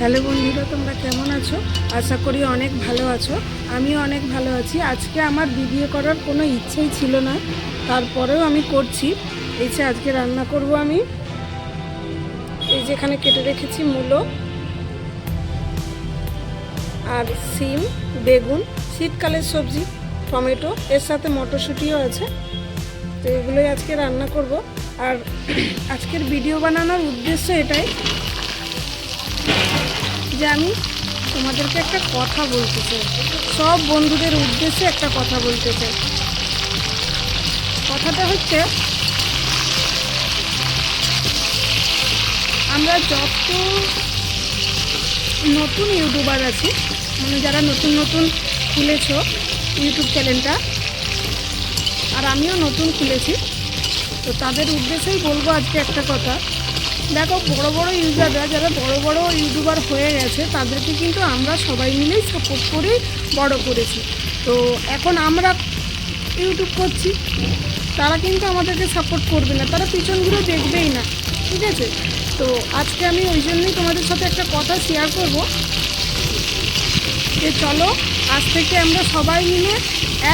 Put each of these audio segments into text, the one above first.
Hello বন্ধুরা, তোমরা কেমন আছো? আশা করি অনেক ভালো আছো। আমিও অনেক ভালো আছি। আজকে আমার ভিডিও করার কোনো ইচ্ছেই ছিল না। তারপরেও আমি করছি। এই যে আজকে রান্না করব আমি। এই যে এখানে কেটে রেখেছি মূলো আর সিম, বেগুন, শীতকালের সবজি, টমেটো, এর সাথে মটরশুঁটিও আছে। তো এগুলোই আজকে রান্না করব। আর আজকের ভিডিও বানানোর উদ্দেশ্য এটাই যে আমি তোমাদেরকে একটা কথা বলতে চাই। সব বন্ধুদের উদ্দেশ্যে একটা কথা বলতে চাই। কথাটা হচ্ছে, আমরা যত নতুন ইউটিউবার আছি মানে যারা নতুন নতুন খুলেছ ইউটিউব চ্যানেলটা, আর আমিও নতুন খুলেছি, তো তাদের উদ্দেশ্যেই বলব আজকে একটা কথা। দেখো, বড় বড় ইউজাররা যারা বড় বড় ইউটিউবার হয়ে গেছে, তাদেরকে কিন্তু আমরা সবাই মিলেই সাপোর্ট করে বড় করেছি। তো এখন আমরা ইউটিউব করছি, তারা কিন্তু আমাদেরকে সাপোর্ট করবে না, তারা পিছন ঘুরে দেখবেই না, ঠিক আছে? তো আজকে আমি ওই জন্যই তোমাদের সাথে একটা কথা শেয়ার করব, যে চলো, আজ থেকে আমরা সবাই মিলে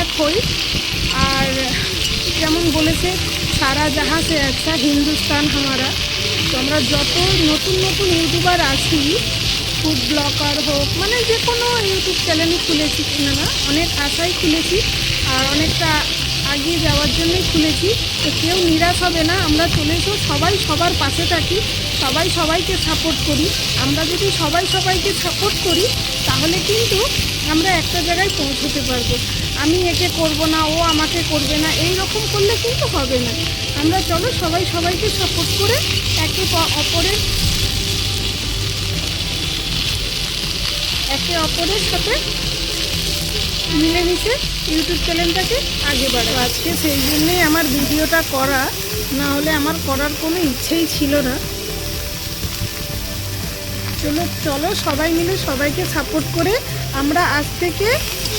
এক হই। আর যেমন বলেছে, সারা জাহাঁ সে আচ্ছা হিন্দুস্তান হামারা। আমরা যত নতুন নতুন ইউটিউবার আছি ফুড ব্লগার হোক মানে যে কোনো ইউটিউব চ্যানেলই খুলেছি না না, অনেক আশাই খুলেছি আর অনেকটা এগিয়ে যাওয়ার জন্যই খুলেছি। তো কেউ নিরাশ হবে না, আমরা চলে এসো, সবাই সবার পাশে থাকি, সবাই সবাইকে সাপোর্ট করি। আমরা যদি সবাই সবাইকে সাপোর্ট করি, তাহলে কিন্তু আমরা একটা জায়গায় পৌঁছতে পারব। আমি একে করব না, ও আমাকে করবে না, এই রকম করলে কিন্তু হবে না। আমরা চলো সবাই সবাইকে সাপোর্ট করে একে অপরের একে অপরের সাথে মিলেমিশে ইউটিউব চ্যানেলটাকে আগে বাড়াবো। আজকে সেই জন্যেই আমার ভিডিওটা করা, না হলে আমার করার কোনো ইচ্ছেই ছিল না। চলো চলো সবাই মিলে সবাইকে সাপোর্ট করে আমরা আজ থেকে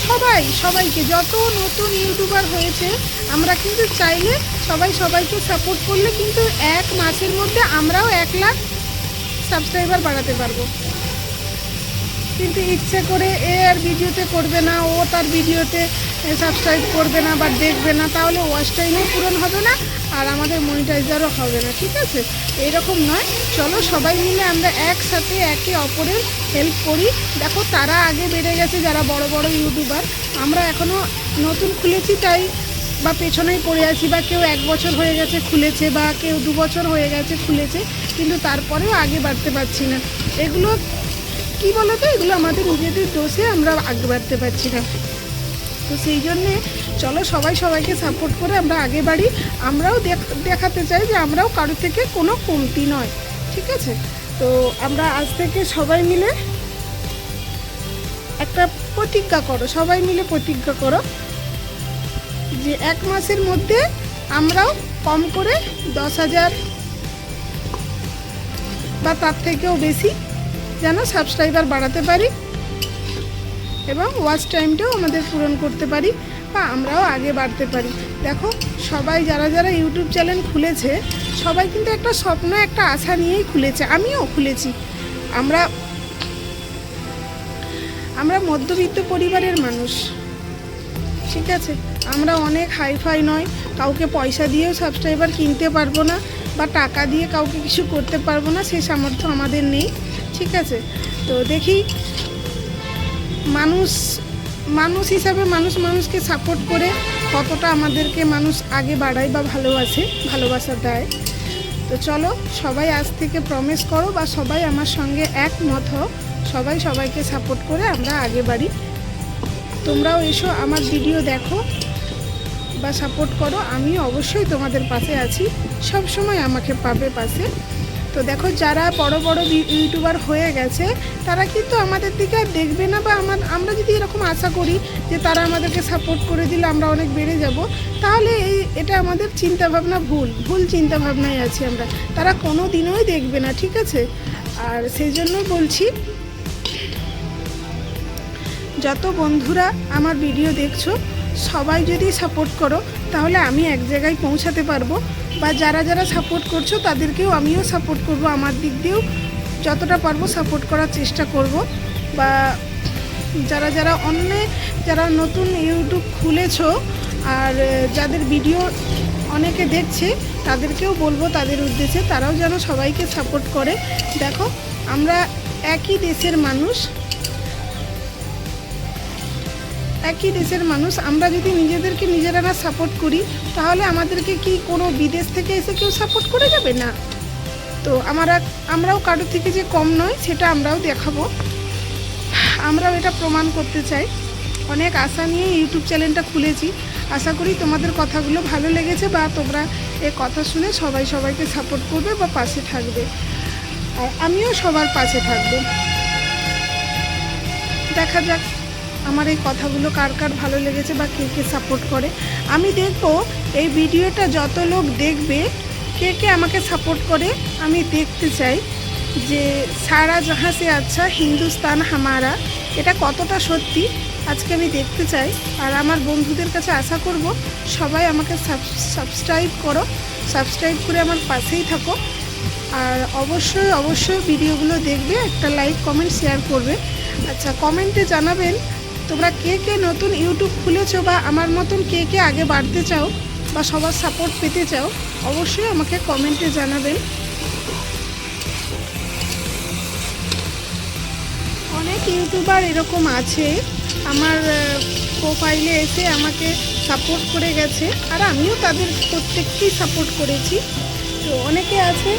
সবাই, সবাইকে, যত নতুন ইউটিউবার হয়েছে, আমরা কিন্তু চাইলে সবাই সবাইকে সাপোর্ট করলে কিন্তু এক মাসের মধ্যে আমরাও এক লাখ সাবস্ক্রাইবার বাড়াতে পারব। কিন্তু ইচ্ছে করে এ আর ভিডিওতে করবে না, ও তার ভিডিওতে সাবস্ক্রাইব করবে না বা দেখবে না, তাহলে ওয়াচ টাইমও পূরণ হবে না, আর আমাদের মনিটাইজারও হবে না, ঠিক আছে? এরকম নয়। চলো সবাই মিলে আমরা একসাথে একে অপরের হেল্প করি। দেখো, তারা আগে বেড়ে গেছে যারা বড় বড় ইউটিউবার আমরা এখনও নতুন খুলেছি, তাই বা পেছনেই পড়ে আছি, বা কেউ এক বছর হয়ে গেছে খুলেছে, বা কেউ দু বছর হয়ে গেছে খুলেছে, কিন্তু তারপরেও আগে বাড়তে পারছি না। এগুলো, কি বলতো? এগুলো আমাদের নিজেদের দোষে আমরা আগে বাড়তে পারছি না। তো সেই জন্যে চলো সবাই সবাইকে সাপোর্ট করে আমরা আগে বাড়ি, আমরাও দেখ- দেখাতে চাই যে আমরাও কারও থেকে কোনো কমতি নয়, ঠিক আছে? তো আমরা আজ থেকে সবাই মিলে একটা প্রতিজ্ঞা করো, সবাই মিলে প্রতিজ্ঞা করো যে এক মাসের মধ্যে আমরাও কম করে দশ হাজার বা তার থেকেও বেশি যেন সাবস্ক্রাইবার বাড়াতে পারি। এবং ওয়াচ টাইমটাও আমাদের পূরণ করতে পারি বা আমরাও আগে বাড়তে পারি। দেখো, সবাই যারা যারা ইউটিউব চ্যানেল খুলেছে, সবাই কিন্তু একটা স্বপ্ন, একটা আশা নিয়েই খুলেছে। আমিও খুলেছি। আমরা আমরা মধ্যবিত্ত পরিবারের মানুষ, ঠিক আছে? আমরা অনেক হাইফাই নয়, কাউকে পয়সা দিয়েও সাবস্ক্রাইবার কিনতে পারব না বা টাকা দিয়ে কাউকে কিছু করতে পারব না সেই সামর্থ্য আমাদের নেই, ঠিক আছে? তো দেখি মানুষ মানুষ হিসাবে মানুষ মানুষকে সাপোর্ট করে কতটা আমাদেরকে মানুষ আগে বাড়ায় বা ভালোবাসে, ভালোবাসা দেয়। তো চলো, সবাই আজ থেকে প্রমিস করো বা সবাই আমার সঙ্গে একমত হও। সবাই সবাইকে সাপোর্ট করে আমরা আগে বাড়ি। তোমরাও এসো আমার ভিডিও দেখো বা সাপোর্ট করো। আমি অবশ্যই তোমাদের পাশে আছি। সব সময় আমাকে পাবে পাশে। তো দেখো যারা বড় বড় ইউটিউবার হয়ে গেছে, তারা কিন্তু আমাদের দিকে আর দেখবে না বা আমার আমরা যদি এরকম আশা করি যে তারা আমাদেরকে সাপোর্ট করে দিলে আমরা অনেক বেড়ে যাব, তাহলে এই এটা আমাদের চিন্তাভাবনা ভুল। ভুল চিন্তাভাবনায় আছি আমরা। তারা কোনো দিনই দেখবে না, ঠিক আছে? আর সেই জন্য বলছি, যত বন্ধুরা আমার ভিডিও দেখছ, সবাই যদি সাপোর্ট করো, তাহলে আমি এক জায়গায় পৌঁছাতে পারব। বা যারা যারা সাপোর্ট করছ, তাদেরকেও আমিও সাপোর্ট করব। আমার দিক দিয়েও যতটা পারব সাপোর্ট করার চেষ্টা করব। বা যারা যারা অন্য, যারা নতুন ইউটিউব খুলেছো, আর যাদের ভিডিও অনেকে দেখছে, তাদেরকেও বলব তাদের উদ্দেশ্যে, তারাও যেন সবাইকে সাপোর্ট করে। দেখো, আমরা একই দেশের মানুষ। একই দেশের মানুষ, আমরা যদি নিজেদেরকে নিজেরা না সাপোর্ট করি, তাহলে আমাদেরকে কি কোনো বিদেশ থেকে এসে কেউ সাপোর্ট করে যাবে না? তো আমরা, আমরাও কারোর থেকে যে কম নয়, সেটা আমরাও দেখাবো। আমরাও এটা প্রমাণ করতে চাই। অনেক আশা নিয়ে ইউটিউব চ্যানেলটা খুলেছি। আশা করি তোমাদের কথাগুলো ভালো লেগেছে বা তোমরা এ কথা শুনে সবাই সবাইকে সাপোর্ট করবে বা পাশে থাকবে। আর আমিও সবার পাশে থাকব। দেখা যাক। আমার এই কথাগুলো কার কার ভালো লেগেছে বা কে কে সাপোর্ট করে, আমি দেখব এই ভিডিওটা যত লোক দেখবে, কে কে আমাকে সাপোর্ট করে, আমি দেখতে চাই যে সারা জাহাঁ সে আচ্ছা হিন্দুস্তান হামারা, এটা কতটা সত্যি, আজকে আমি দেখতে চাই। আর আমার বন্ধুদের কাছে আশা করব, সবাই আমাকে সাবস্ক্রাইব করো সাবস্ক্রাইব করে আমার পাশেই থাকো। আর অবশ্যই অবশ্যই ভিডিওগুলো দেখবে, একটা লাইক কমেন্ট শেয়ার করবে। আচ্ছা কমেন্টে জানাবেন তোমরা কে কে নতুন ইউটিউব খুলেছো বা আমার মতন কে কে আগে বাড়তে চাও বা সবার সাপোর্ট পেতে চাও, অবশ্যই আমাকে কমেন্টে জানাবেন। অনেক ইউটিউবার এরকম আছে, আমার প্রোফাইলে এসে আমাকে সাপোর্ট করে গেছে, আর আমিও তাদের প্রত্যেককেই সাপোর্ট করেছি। তো অনেকে আছে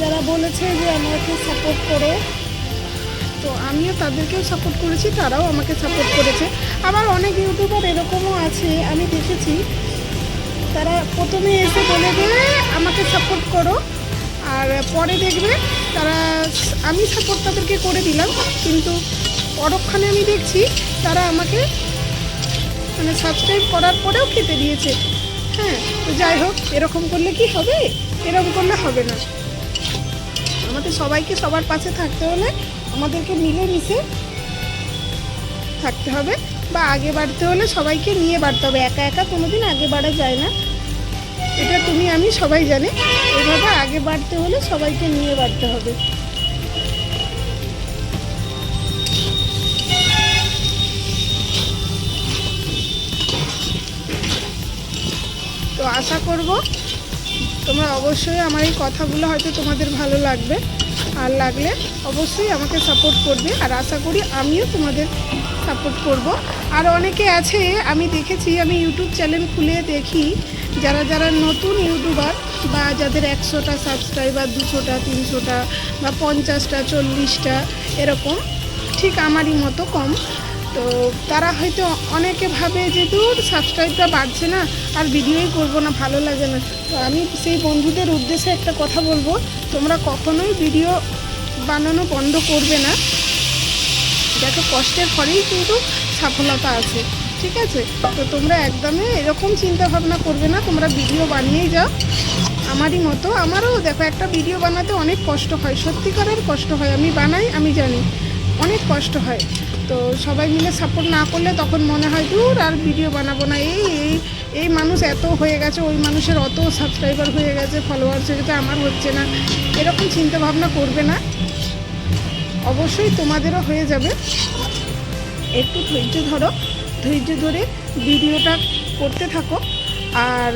যারা বলেছে যে আমাকে সাপোর্ট করো। তো আমিও তাদেরকেও সাপোর্ট করেছি, তারাও আমাকে সাপোর্ট করেছে। আবার অনেক ইউটিউবার এরকমও আছে, আমি দেখেছি। তারা প্রথমে এসে বলে দেবে আমাকে সাপোর্ট করো। আর পরে দেখবে তারা, আমি সাপোর্ট তাদেরকে করে দিলাম, কিন্তু পরক্ষণে আমি দেখছি তারা আমাকে মানে সাবস্ক্রাইব করার পরেও খেতে দিয়েছে। হ্যাঁ তো যাই হোক, এরকম করলে কি হবে? এরকম করলে হবে না। আমাদের সবাইকে সবার পাশে থাকতে হলে আমাদেরকে মিলেমিশে থাকতে হবে। বা আগে বাড়তে হলে সবাইকে নিয়ে বাড়তে হবে। একা একা কোনোদিন আগে বাড়া যায় না। এটা তুমি, আমি সবাই জানি। এভাবে আগে বাড়তে হলে সবাইকে নিয়ে বাড়তে হবে। তো আশা করব তোমরা অবশ্যই আমার এই কথাগুলো হয়তো তোমাদের ভালো লাগবে। আর লাগলে অবশ্যই আমাকে সাপোর্ট করবে। আর আশা করি আমিও তোমাদের সাপোর্ট করব। আর অনেকে আছে, আমি দেখেছি, আমি ইউটিউব চ্যানেল খুলে দেখি, যারা যারা নতুন ইউটিউবার বা যাদের একশোটা সাবস্ক্রাইবার দুশোটা, তিনশোটা বা পঞ্চাশটা, চল্লিশটা, এরকম, ঠিক আমারই মতো কম। তো তারা হয়তো অনেকে ভাবে যে দূর সাবস্ক্রাইবটা বাড়ছে না, আর ভিডিওই করব না, ভালো লাগে না। তো আমি সেই বন্ধুদের উদ্দেশ্যে একটা কথা বলব, তোমরা কখনোই ভিডিও বানানো বন্ধ করবে না। দেখো, কষ্টের ফলেই কিন্তু সফলতা আছে, ঠিক আছে? তো তোমরা একদমই এরকম চিন্তা ভাবনা করবে না, তোমরা ভিডিও বানিয়েই যাও। আমারই মতো, আমারও দেখো, একটা ভিডিও বানাতে অনেক কষ্ট হয়, সত্যিকারের কষ্ট হয়, আমি বানাই, আমি জানি, অনেক কষ্ট হয়। তো সবাই মিলে সাপোর্ট না করলে তখন মনে হয় দূর আর ভিডিও বানাবো না। এই এই এই মানুষ এত হয়ে গেছে, ওই মানুষের অত সাবস্ক্রাইবার হয়ে গেছে ফলোয়ার্স হয়ে গেছে, আমার হচ্ছে না। এরকম চিন্তা ভাবনা করবে না। অবশ্যই তোমাদেরও হয়ে যাবে। একটু ধৈর্য ধরো, ধৈর্য ধরে ভিডিওটা করতে থাকো। আর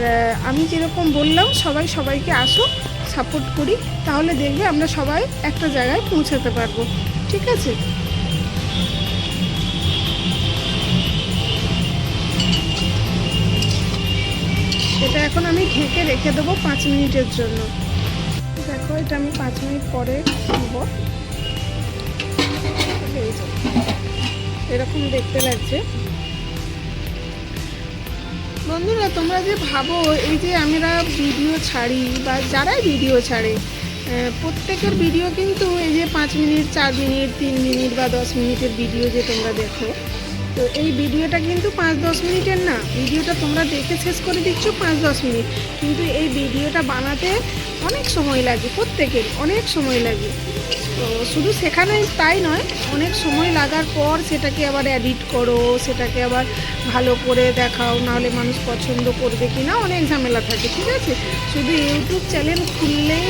আমি যেরকম বললাম, সবাই সবাইকে আসো সাপোর্ট করি, তাহলে দেখবে আমরা সবাই একটা জায়গায় পৌঁছাতে পারব। ঠিক আছে? এটা এখন আমি ঢেকে রেখে দেবো পাঁচ মিনিটের জন্য। দেখো, এটা আমি পাঁচ মিনিট পরে নেব এরকম দেখতে লাগছে। বন্ধুরা, তোমরা যে ভাবো, এই যে আমরা ভিডিও ছাড়ি বা যারাই ভিডিও ছাড়ে প্রত্যেকের ভিডিও কিন্তু এই যে পাঁচ মিনিট, চার মিনিট, তিন মিনিট বা দশ মিনিটের ভিডিও যে তোমরা দেখো তো এই ভিডিওটা কিন্তু পাঁচ দশ মিনিটের না। ভিডিওটা তোমরা দেখে শেষ করে দিচ্ছ পাঁচ দশ মিনিট। কিন্তু এই ভিডিওটা বানাতে অনেক সময় লাগে, প্রত্যেকের অনেক সময় লাগে। তো শুধু সেখানে তাই নয়, অনেক সময় লাগার পর সেটাকে আবার এডিট করো, সেটাকে আবার ভালো করে দেখাও, নাহলে মানুষ পছন্দ করবে কি না অনেক ঝামেলা থাকে, ঠিক আছে? শুধু ইউটিউব চ্যানেল খুললেই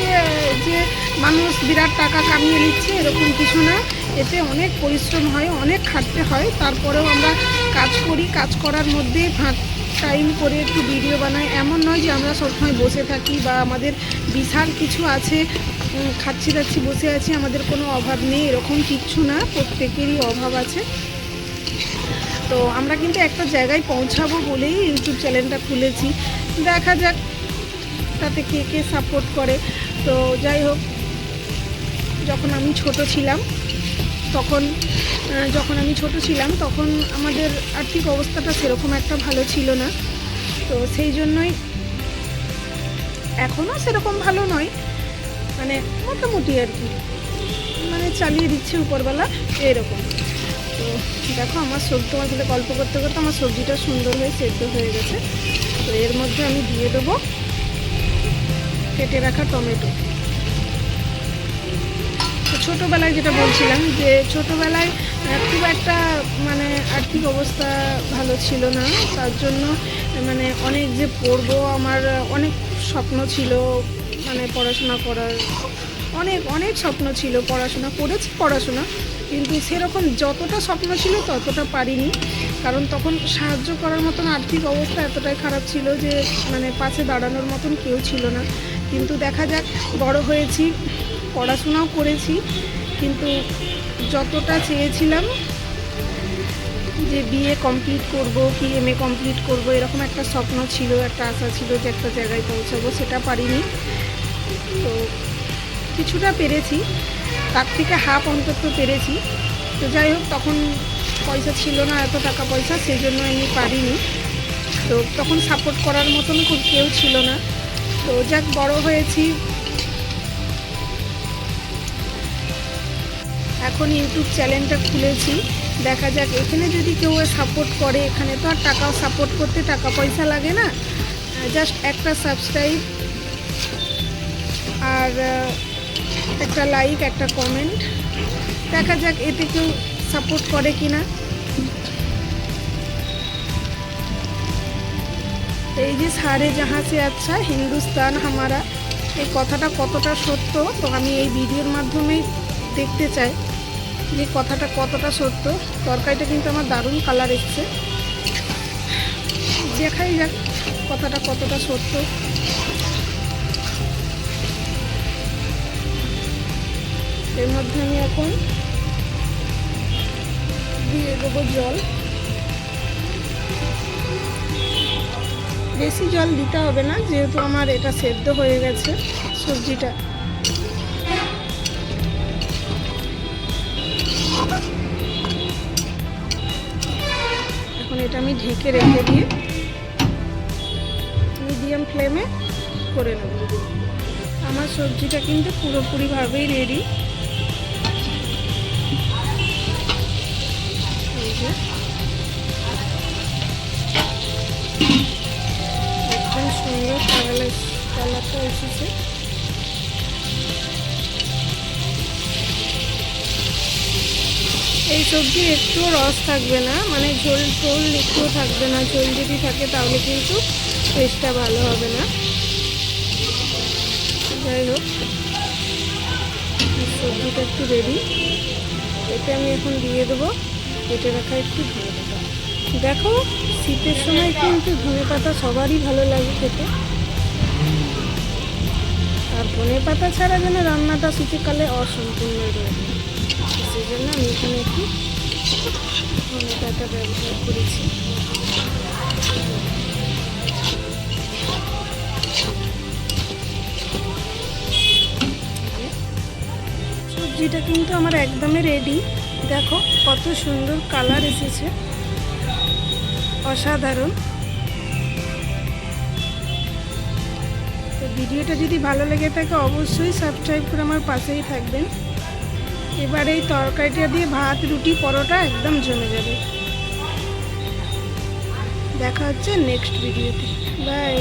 যে মানুষ বিরাট টাকা কামিয়ে নিচ্ছে, এরকম কিছু না। এতে অনেক পরিশ্রম হয়, অনেক খাটতে হয়। তারপরেও আমরা কাজ করি, কাজ করার মধ্যে ফাঁক টাইম করে একটু ভিডিও বানাই। এমন নয় যে আমরা সবসময় বসে থাকি বা আমাদের বিশাল কিছু আছে খাচ্ছি দাচ্ছি, বসে আছি, আমাদের কোনো অভাব নেই, এরকম কিচ্ছু না, প্রত্যেকেরই অভাব আছে। তো আমরা কিন্তু একটা জায়গায় পৌঁছাবো বলেই ইউটিউব চ্যানেলটা খুলেছি। দেখা যাক তাতে কে কে সাপোর্ট করে। তো যাই হোক, যখন আমি ছোট ছিলাম তখন যখন আমি ছোট ছিলাম, তখন আমাদের আর্থিক অবস্থাটা সেরকম একটা ভালো ছিল না। তো সেই জন্যই এখনও সেরকম ভালো নয়। মানে মোটামুটি আর কি। মানে চালিয়ে দিচ্ছে উপরবেলা, এরকম। তো দেখো, আমার সবজি তোমার সাথে গল্প করতে করতে আমার সবজিটা সুন্দর হয়ে সেদ্ধ হয়ে গেছে। তো এর মধ্যে আমি দিয়ে দেবো, কেটে রাখা টমেটো। ছোটোবেলায় যেটা বলছিলাম যে ছোটোবেলায় খুব একটা মানে আর্থিক অবস্থা ভালো ছিল না। তার জন্য মানে অনেক যে পড়ব, আমার অনেক স্বপ্ন ছিল মানে পড়াশোনা করার। অনেক অনেক স্বপ্ন ছিল, পড়াশোনা করেছি পড়াশোনা, কিন্তু সেরকম যতটা স্বপ্ন ছিল ততটা পারিনি। কারণ তখন সাহায্য করার মতন আর্থিক অবস্থা এতটাই খারাপ ছিল যে মানে পাশে দাঁড়ানোর মতন কেউ ছিল না। কিন্তু দেখা যাক, বড় হয়েছি। পড়াশোনাও করেছি, কিন্তু যতটা চেয়েছিলাম যে বিএ কমপ্লিট করব কি এম এ কমপ্লিট করব, এরকম একটা স্বপ্ন ছিল, একটা আশা ছিল যে একটা জায়গায় পৌঁছাবো, সেটা পারিনি। তো কিছুটা পেরেছি, তার থেকে হাফ অন্তত পেরেছি। তো যাই হোক, তখন পয়সা ছিল না, এত টাকা পয়সা, সেই জন্য আমি পারিনি। তো তখন সাপোর্ট করার মতন খুব কেউ ছিল না। তো যাক, বড় হয়েছি এখন ইউটিউব চ্যানেলটা খুলেছি। দেখা যাক, এখানে যদি কেউ সাপোর্ট করে, এখানে তো আর টাকা সাপোর্ট করতে টাকা পয়সা লাগে না। জাস্ট একটা সাবস্ক্রাইব আর একটা লাইক একটা কমেন্ট দেখা যাক এতে কেউ সাপোর্ট করে কি না এই যে সারে জাহাঁ সে আচ্ছা হিন্দুস্তান হামারা। এই কথাটা কতটা সত্য, তো আমি এই ভিডিওর মাধ্যমেই দেখতে চাই। যে কথাটা কতটা সত্য, তরকারিটা কিন্তু আমার দারুণ কালার এসছে। দেখাই যাক কথাটা কতটা সত্য। এর মধ্যে আমি এখন দিয়ে দেবো জল। বেশি জল দিতে হবে না, যেহেতু আমার এটা সেদ্ধ হয়ে গেছে সবজিটা। এটা আমি ঢেকে রেখে দিয়ে মিডিয়াম ফ্লেমে করে নেব। আমার সবজিটা কিন্তু পুরোপুরিভাবেই রেডি একদম সুন্দর কালার কালারটা এসেছে। সবজির একটুও রস থাকবে না মানে ঝোল টোল একটুও থাকবে না, ঝোল যদি থাকে তাহলে কিন্তু টেস্টটা ভালো হবে না। যাই হোক সবজিটা একটু রেডি এতে আমি এখন দিয়ে দেবো, কেটে রাখা একটু ধনে পাতা। দেখো, শীতের সময় কিন্তু ধনে পাতা সবারই ভালো লাগে খেতে। আর ধনে পাতা ছাড়া যেন রান্নাটা শীতকালে অসম্পূর্ণ রয়ে যায়। সেই জন্য আমি এখানে একটু পাতা ব্যবহার করেছি। সবজিটা কিন্তু আমার একদমই রেডি দেখো কত সুন্দর কালার এসেছে। অসাধারণ। তো ভিডিওটা যদি ভালো লেগে থাকে, অবশ্যই সাবস্ক্রাইব করে আমার পাশেই থাকবেন। এবার এই তরকারিটা দিয়ে ভাত, রুটি, পরোটা একদম জমে যাবে। দেখা হচ্ছে নেক্সট ভিডিওতে বাই